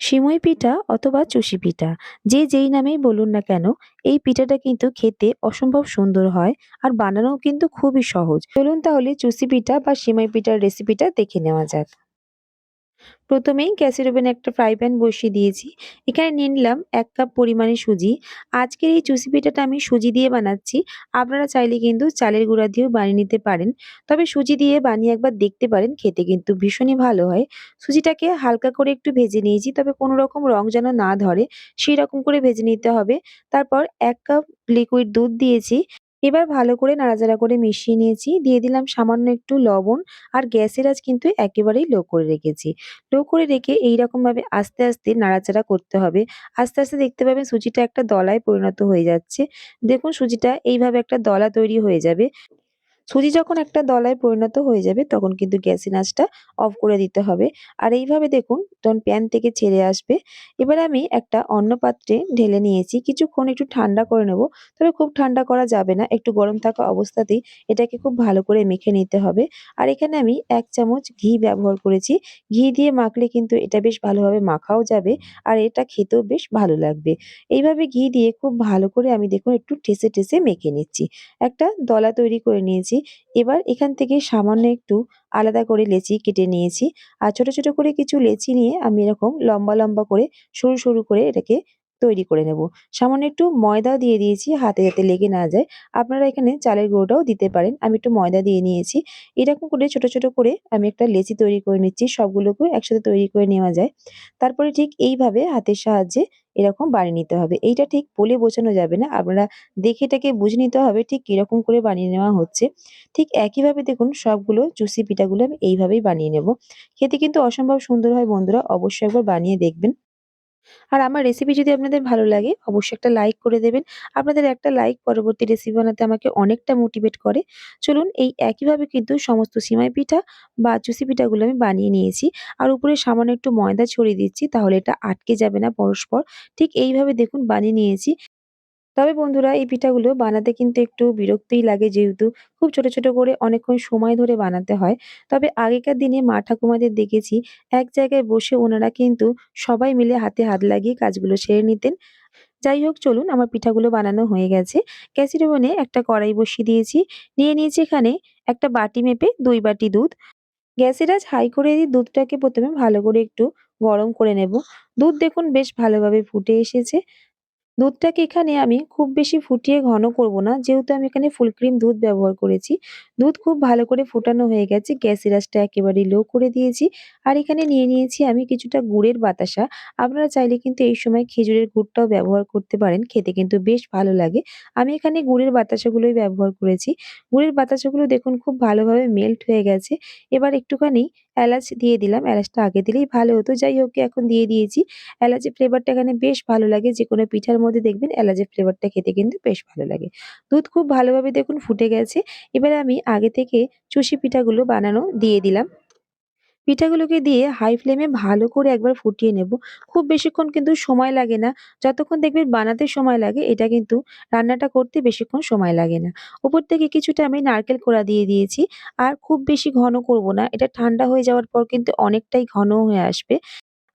সিমই পিঠা অথবা চুষি পিঠা। যে যেই নামেই বলুন না কেন, এই পিঠাটা কিন্তু খেতে অসম্ভব সুন্দর হয় আর বানানোও কিন্তু খুবই সহজ। চলুন তাহলে চুষি পিঠা বা সিমই পিঠার রেসিপিটা দেখে নেওয়া যাক। প্রথমেই গ্যাসের ওভেনে একটা ফ্রাই প্যান বসিয়ে দিয়েছি। এখানে নিয়ে নিলাম এক কাপ পরিমাণে সুজি। আজকের এই চুষি পিঠাটা আমি সুজি দিয়ে বানাচ্ছি। আপনারা চাইলে কিন্তু চালের গুঁড়া দিয়েও বানিয়ে নিতে পারেন। তবে সুজি দিয়ে বানিয়ে একবার দেখতে পারেন, খেতে কিন্তু ভীষণই ভালো হয়। সুজিটাকে হালকা করে একটু ভেজে নিয়েছি, তবে কোনো রকম রং যেন না ধরে, সেই রকম করে ভেজে নিতে হবে। তারপর এক কাপ লিকুইড দুধ দিয়েছি। এবার ভালো করে নাড়াচাড়া করে মিশিয়ে নিয়েছি। দিয়ে দিলাম সামান্য একটু লবণ আর গ্যাসের আজ কিন্তু একেবারেই লো করে রেখেছি। লো করে রেখে এইরকম ভাবে আস্তে আস্তে নাড়াচাড়া করতে হবে। আস্তে আস্তে দেখতে পাবেন সুজিটা একটা দলায় পরিণত হয়ে যাচ্ছে। দেখুন সুজিটা এইভাবে একটা দলা তৈরি হয়ে যাবে। সুজি যখন একটা দলায় পরিণত হয়ে যাবে, তখন কিন্তু গ্যাসের আঁচটা অফ করে দিতে হবে। আর এইভাবে দেখুন তখন প্যান থেকে ছেড়ে আসবে, এবার আমি একটা অন্য পাত্রে ঢেলে নিয়েছি। কিছুক্ষণ একটু ঠান্ডা করে নেব, তবে খুব ঠান্ডা করা যাবে না। একটু গরম থাকা অবস্থাতেই এটাকে খুব ভালো করে মেখে নিতে হবে। আর এখানে আমি এক চামচ ঘি ব্যবহার করেছি। ঘি দিয়ে মাখলে কিন্তু এটা বেশ ভালোভাবে মাখাও যাবে আর এটা খেতেও বেশ ভালো লাগবে। এইভাবে ঘি দিয়ে খুব ভালো করে আমি দেখুন, একটু ঠেসে ঠেসে মেখে নিচ্ছি। একটা দলা তৈরি করে নিয়েছি। এবার এখান থেকে সামান্য একটু আলাদা করে লেচি কেটে নিয়েছি। আর ছোট ছোট করে কিছু লেচি নিয়ে আমি এরকম লম্বা লম্বা করে সরু সরু করে এটাকে তৈরি করে নেব। সামান্য একটু ময়দা দিয়ে দিয়েছি, হাতে যাতে লেগে না যায়। আপনারা এখানে চালের গুঁড়োটাও দিতে পারেন। আমি একটু ময়দা দিয়ে নিয়েছি। এরকম করে ছোট ছোট করে আমি একটা লেচি তৈরি করে নিচ্ছি। সবগুলোকেও একসাথে তৈরি করে নেওয়া যায়। তারপরে ঠিক এইভাবে হাতের সাহায্যে এরকম বানিয়ে নিতে হবে। এইটা ঠিক বলে বোঝানো যাবে না। আপনারা দেখে এটাকে বুঝে নিতে হবে ঠিক কীরকম করে বানিয়ে নেওয়া হচ্ছে। ঠিক একইভাবে দেখুন সবগুলো জুসি পিঠাগুলো আমি এইভাবেই বানিয়ে নেব। খেতে কিন্তু অসম্ভব সুন্দর হয় বন্ধুরা। অবশ্যই একবার বানিয়ে দেখবেন। আর আমার রেসিপি যদি আপনাদের ভালো লাগে, অবশ্যই একটা লাইক করে দেবেন। আপনাদের একটা লাইক পরবর্তী রেসিপি বানাতে আমাকে অনেকটা মোটিভেট করে। চলুন, এই একইভাবে কিন্তু সমস্ত সিমাই পিঠা বা চুষি পিঠাগুলো আমি বানিয়ে নিয়েছি। আর উপরে সামান্য একটু ময়দা ছড়িয়ে দিচ্ছি, তাহলে এটা আটকে যাবে না পরস্পর। ঠিক এইভাবে দেখুন, বানিয়ে নিয়েছি। তবে বন্ধুরা, এই পিঠাগুলো বানাতে কিন্তু একটু বিরক্তই লাগে যেহেতু খুব ছোট ছোট করে অনেকক্ষণ সময় ধরে বানাতে হয়। তবে আগেকার দিনে মা ঠাকুমাদের দেখেছি, এক জায়গায় বসে ওনারা কিন্তু সবাই মিলে হাতে হাত লাগিয়ে কাজগুলো সেরে নিতেন। যাই হোক, চলুন আমার পিঠাগুলো বানানো হয়ে গেছে। গ্যাসের ওভেনে একটা কড়াই বসিয়ে দিয়েছি। নিয়ে নিয়েছি এখানে একটা বাটি মেপে দুই বাটি দুধ। গ্যাসের আজ হাই করে দিয়ে দুধটাকে প্রথমে ভালো করে একটু গরম করে নেব। দুধ দেখুন বেশ ভালোভাবে ফুটে এসেছে। দুধটাকে এখানে আমি খুব বেশি ফুটিয়ে ঘন করব না। যেহেতু আমি এখানে ফুল ক্রিম দুধ ব্যবহার করেছি। দুধ খুব ভালো করে ফোটানো হয়ে গেছে। গ্যাসের আঁচটা একেবারে লো করে দিয়েছি। আর এখানে নিয়ে নিয়েছি আমি কিছুটা গুড়ের বাতাসা। আপনারা চাইলে কিন্তু এই সময় খেজুরের গুড়টাও ব্যবহার করতে পারেন। খেতে কিন্তু বেশ ভালো লাগে। আমি এখানে গুড়ের বাতাসাগুলোই ব্যবহার করেছি। গুড়ের বাতাসাগুলো দেখুন খুব ভালোভাবে মেল্ট হয়ে গেছে। এবার একটুখানি এলাচ দিয়ে দিলাম। এলাচটা আগে দিলেই ভালো হতো। যাই হোক, এখন দিয়ে দিয়েছি। এলাচের ফ্লেভারটা এখানে বেশ ভালো লাগে। যে কোনো পিঠার মধ্যে দেখবেন এলাচের ফ্লেভারটা খেতে কিন্তু বেশ ভালো লাগে। দুধ খুব ভালোভাবে দেখুন ফুটে গেছে। এবারে আমি আগে থেকে চুষি পিঠাগুলো বানানো দিয়ে দিলাম। পিঠাগুলোকে দিয়ে হাই ফ্লেমে ভালো করে একবার ফুটিয়ে নেব। খুব বেশিক্ষণ কিন্তু সময় লাগে না। যতক্ষণ দেখবেন বানাতে সময় লাগে, এটা কিন্তু রান্নাটা করতে বেশিক্ষণ সময় লাগে না। উপর থেকে কিছুটা আমি নারকেল কোড়া দিয়ে দিয়েছি। আর খুব বেশি ঘন করব না। এটা ঠান্ডা হয়ে যাওয়ার পর কিন্তু অনেকটাই ঘন হয়ে আসবে।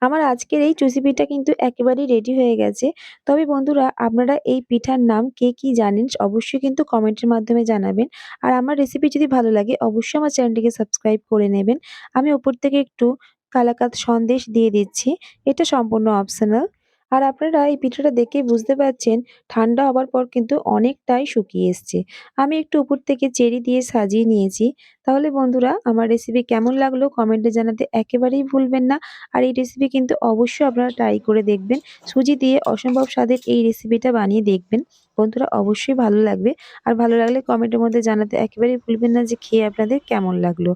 আমার আজকের এই চুষি পিঠা কিন্তু একেবারেই রেডি হয়ে গেছে। তবে বন্ধুরা, আপনারা এই পিঠার নাম কে কি জানেন অবশ্যই কিন্তু কমেন্টের মাধ্যমে জানাবেন। আর আমার রেসিপি যদি ভালো লাগে, অবশ্যই আমার চ্যানেলটিকে সাবস্ক্রাইব করে নেবেন। আমি ওপর থেকে একটু কালাকাত সন্দেশ দিয়ে দিচ্ছি। এটা সম্পূর্ণ অপশনাল আর আপনারা এই পিঠাটা দেখেই বুঝতে পারছেন, ঠান্ডা হবার পর কিন্তু অনেকটাই শুকিয়ে এসছে। আমি একটু উপর থেকে চেরি দিয়ে সাজিয়ে নিয়েছি। তাহলে বন্ধুরা, আমার রেসিপি কেমন লাগল কমেন্টে জানাতে একেবারেই ভুলবেন না। আর এই রেসিপি কিন্তু অবশ্যই আপনারা ট্রাই করে দেখবেন। সুজি দিয়ে অসম্ভব স্বাদের এই রেসিপিটা বানিয়ে দেখবেন। বন্ধুরা, অবশ্যই ভালো লাগবে। আর ভালো লাগলে কমেন্টের মধ্যে জানাতে একেবারেই ভুলবেন না যে খেয়ে আপনাদের কেমন লাগল।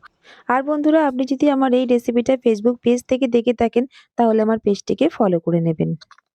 আর বন্ধুরা, আপনি যদি আমার এই রেসিপিটা ফেসবুক পেজ থেকে দেখে থাকেন, তাহলে আমার পেজটিকে ফলো করে নেবেন।